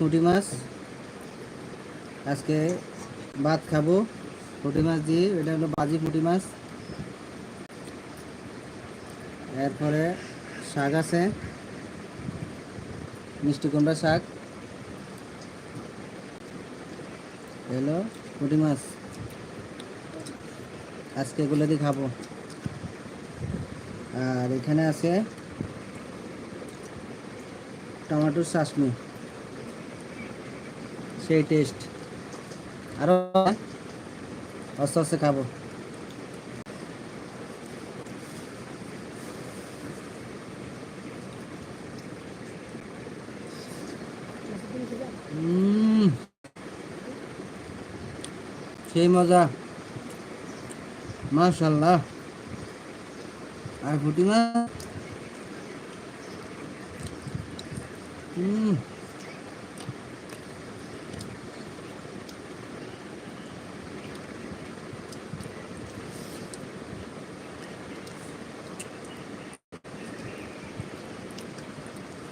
পুঁটি মাছ। আজকে ভাত খাব। পুঁটি মাছ দিয়ে, এটা হলো বাজি পুঁটি মাছ। এরপরে শাক আছে। মিষ্টি কুমড়া শাক। এলো পুঁটি মাছ। আজকে এগুলো দিয়ে খাব। আর এখানে আছে টমেটোর চাশনি। সেই টেস্ট আরও আস্তে আস্তে খাব। সেই মজা। মাশাল্লাহ আর ফুটি মাছ? হুম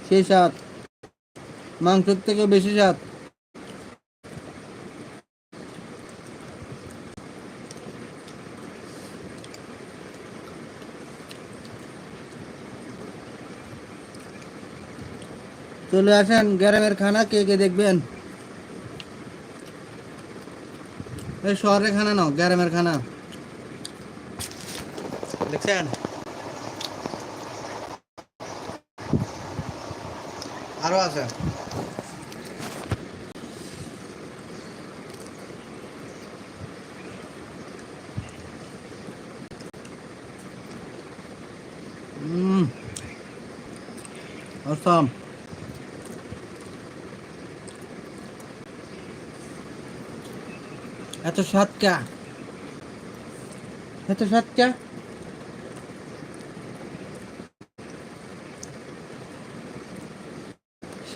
সেই স্বাদ। মাংসের থেকে বেশি স্বাদ। চলে আসেন গ্রামের খানা, কে কে দেখবেন? এই শহরের খানা নাও, গ্রামের খানা। দেখছেন? আরও আছে। হুম এত স্বাদ কা? এত স্বাদ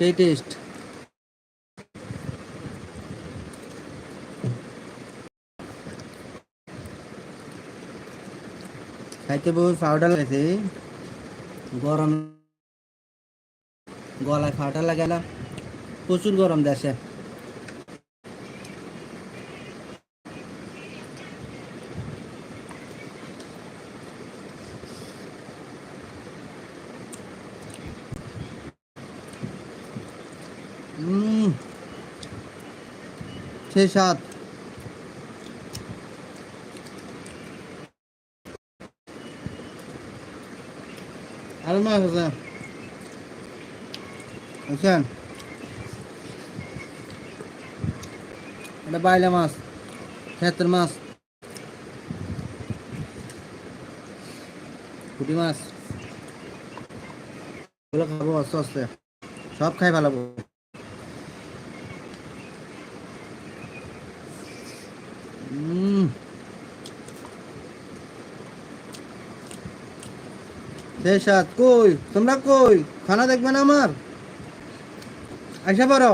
সেই টেস্ট। খাইতে বহুত পাউডার লাগছে। গরম গলায় ফাটা লাগে প্রচুর গরম দেশে। সেই সাত আরও মাছ আছে বুঝছেন এটা বাইলা মাছ, ক্ষেতের মাছ। পুঁটি মাছ। এগুলো খাব, আস্তে আস্তে। সব খাই ভালো সাত কই? তোমরা কই? খানা দেখবে না আমার? আইসা পারো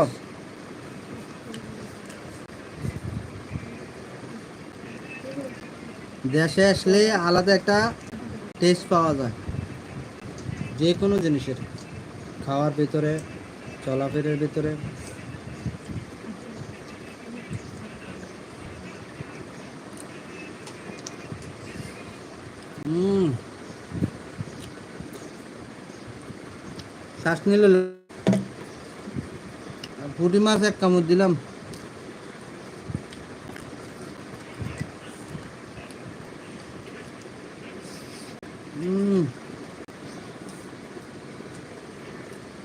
দেশে আসলে আলাদা একটা টেস্ট পাওয়া যায়। যে কোনো জিনিসের। খাওয়ার ভিতরে, চলাফেরের ভিতরে হুম শ্বাস নিলে পুঁটি মাছ এক কামড় দিলাম।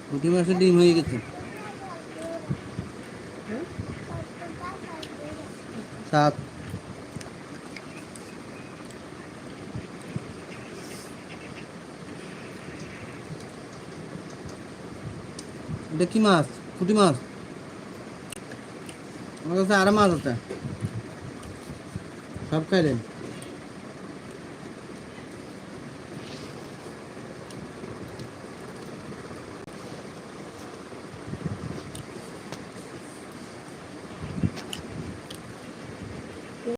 পুঁটি মাছের ডিম হয়ে গেছে। সাত। এটা মাছ? পুঁটি মাছ? আমার কাছে আরও মাছ আছে। সব খাইলেন?